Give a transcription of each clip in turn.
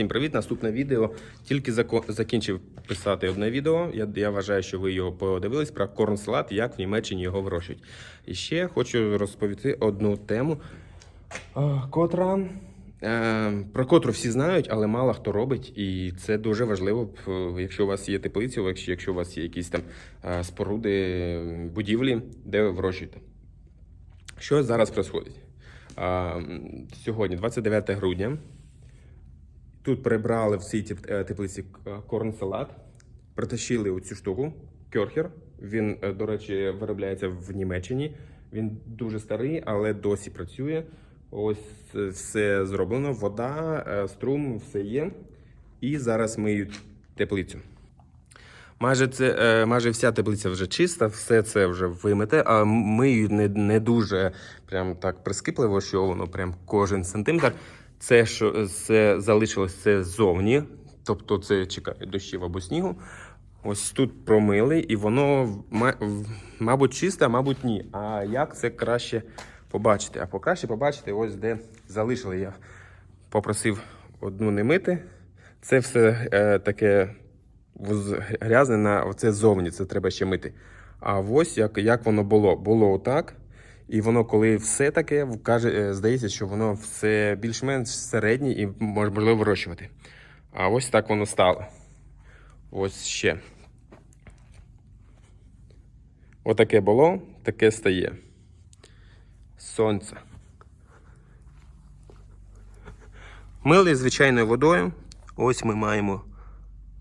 Всім привіт! Наступне відео. Тільки закінчив писати одне відео. Я, я вважаю, що ви його подивились про корн-салат, як в Німеччині його вирощують. І ще хочу розповісти одну тему, котра, е, про котру всі знають, але мало хто робить. І це дуже важливо, якщо у вас є теплиці, якщо, якщо у вас є якісь там е, споруди, будівлі, де ви вирощуєте. Що зараз відбувається? Сьогодні, 29 грудня. Тут прибрали в цій е, теплиці корн-салат, притащили оцю штуку, кьорхер. Він, е, до речі, виробляється в Німеччині. Він дуже старий, але досі працює. Ось е, все зроблено. Вода, е, струм, все є. І зараз миють теплицю. Майже це е, майже вся таблиця вже чиста, все це вже вимите, а миють не, не дуже прям так прискіпливо, що воно прям кожен сантиметр. Це що це залишилось це ззовні, тобто це чекає дощів або снігу. Ось тут промили, і воно ма- мабуть чисте, а мабуть ні. А як це краще побачити? А покраще побачити, ось де залишили. Я попросив одну не мити. Це все е, таке грязне на оце зовні, це треба ще мити. А ось як, як воно було. Було отак. І воно, коли все таке, каже, е, здається, що воно все більш-менш середнє і можливо вирощувати. А ось так воно стало. Ось ще. Отаке було, таке стає. Сонце. Мили звичайною водою. Ось ми маємо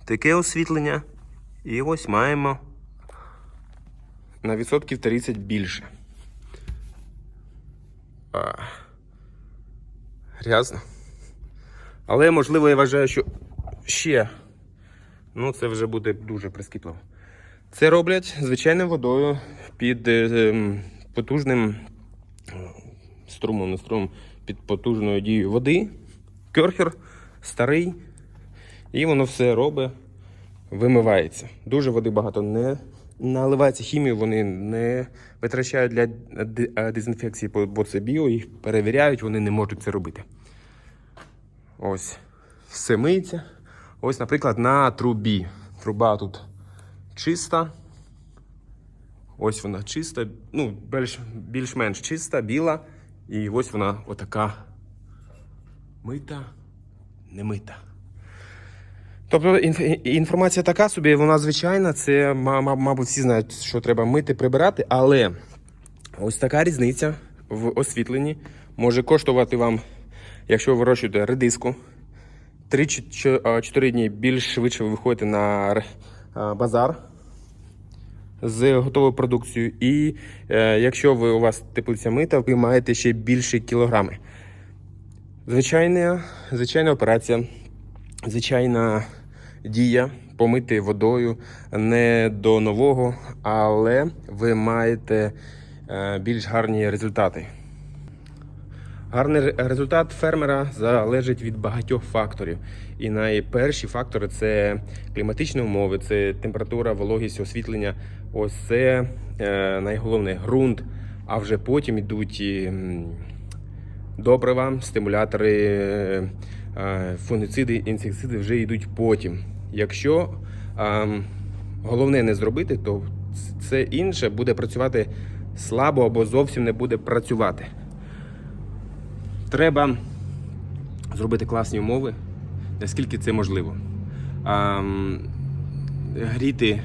таке освітлення. І ось маємо на відсотків 30 більше. Грязно. Але, можливо, я вважаю, що ще. Ну, це вже буде дуже прискіпливо. Це роблять звичайною водою під е, ем, потужним струмом, не струмом, під потужною дією води. Керхер старий. І воно все робить, вимивається. Дуже води багато не наливається хімію, вони не витрачають для е, дезінфекції, бо- це біо, їх перевіряють, вони не можуть це робити. Ось все миється. Ось, наприклад, на трубі. Труба тут чиста. Ось вона чиста, ну, більш, більш-менш чиста, біла. І ось вона отака мита, не мита. Тобто інформація така собі, вона звичайна, це, ма- ма- мабуть, всі знають, що треба мити, прибирати, але ось така різниця в освітленні може коштувати вам, якщо ви вирощуєте редиску, 3-4 дні більш швидше ви виходите на базар з готовою продукцією. І е, якщо ви, у вас теплиця мита, ви маєте ще більші кілограми. Звичайна, звичайна операція, звичайна дія помити водою не до нового, але ви маєте е, більш гарні результати. Гарний результат фермера залежить від багатьох факторів. І найперші фактори це кліматичні умови, це температура, вологість, освітлення. Ось це е, найголовне ґрунт. А вже потім йдуть добрива, стимулятори, е, е, фунгіциди, інсектициди вже йдуть потім. Якщо ем, головне не зробити, то це інше буде працювати слабо або зовсім не буде працювати. Треба зробити класні умови, наскільки це можливо. Ем, гріти,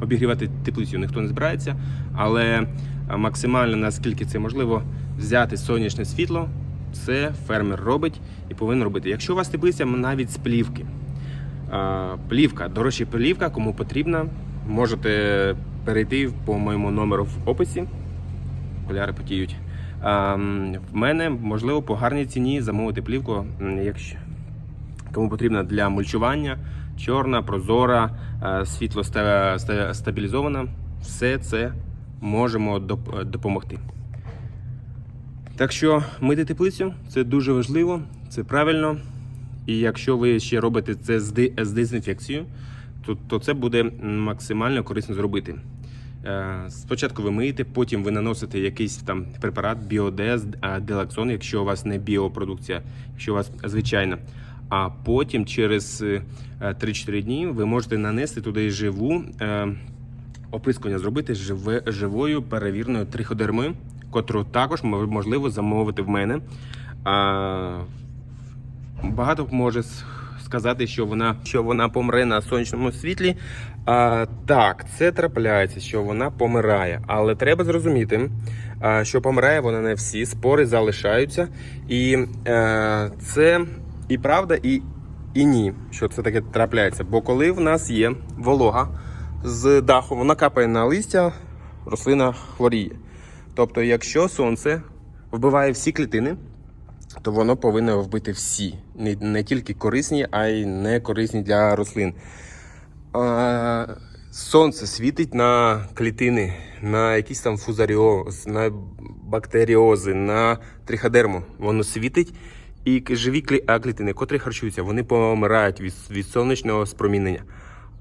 обігрівати теплицю ніхто не збирається, але максимально наскільки це можливо, взяти сонячне світло, це фермер робить і повинен робити. Якщо у вас теплиця навіть з плівки, плівка, дорожча плівка, кому потрібна, можете перейти по моєму номеру в описі. Окуляри потіють. В мене можливо по гарній ціні замовити плівку, якщо кому потрібна для мульчування, чорна, прозора, світло ста- ста- стабілізована. Все це можемо допомогти. Так що мити теплицю це дуже важливо, це правильно. І якщо ви ще робите це з дезінфекцією, то, то це буде максимально корисно зробити. Е, Спочатку ви миєте, потім ви наносите якийсь там препарат, біодез, делаксон, якщо у вас не біопродукція, якщо у вас звичайна. а потім через е, 3-4 дні ви можете нанести туди живу е, оприскування, зробити живе, живою перевірною триходермою, котру також можливо замовити в мене. А, багато може сказати, що вона, що вона помре на сонячному світлі. А, так, це трапляється, що вона помирає. Але треба зрозуміти, а, що помирає вона не всі, спори залишаються. І е, це і правда, і, і ні, що це таке трапляється. Бо коли в нас є волога з даху, вона капає на листя, рослина хворіє. Тобто, якщо сонце вбиває всі клітини, то воно повинно вбити всі, не, не тільки корисні, а й не корисні для рослин. А, сонце світить на клітини, на якісь там фузаріоз, на бактеріози, на триходерму. Воно світить. І живі клітини, котрі харчуються, вони помирають від, від сонячного спромінення.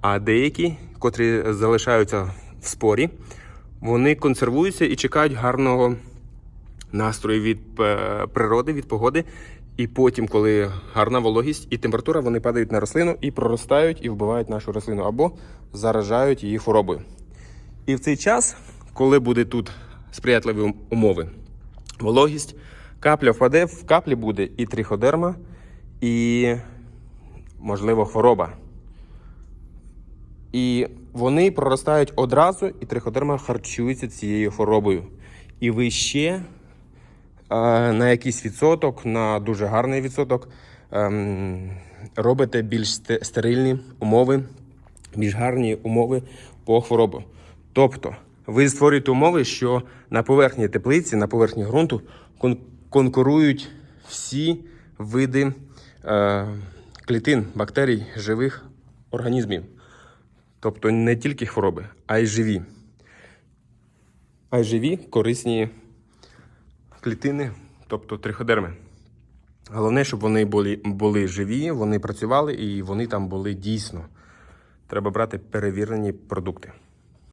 А деякі, котрі залишаються в спорі, вони консервуються і чекають гарного настрою від е, природи, від погоди. І потім, коли гарна вологість і температура, вони падають на рослину і проростають і вбивають нашу рослину або заражають її хворобою. І в цей час, коли буде тут сприятливі умови, вологість, капля впаде, в каплі буде і триходерма, і, можливо, хвороба. І вони проростають одразу, і триходерма харчується цією хворобою. І ви ще е, на якийсь відсоток, на дуже гарний відсоток, ем, робите більш стерильні умови, більш гарні умови по хворобу. Тобто, ви створюєте умови, що на поверхні теплиці, на поверхні ґрунту кон- конкурують всі види е, клітин, бактерій, живих організмів. Тобто не тільки хвороби, а й живі. А й живі корисні клітини, тобто триходерми. Головне, щоб вони були, були живі, вони працювали і вони там були дійсно. Треба брати перевірені продукти.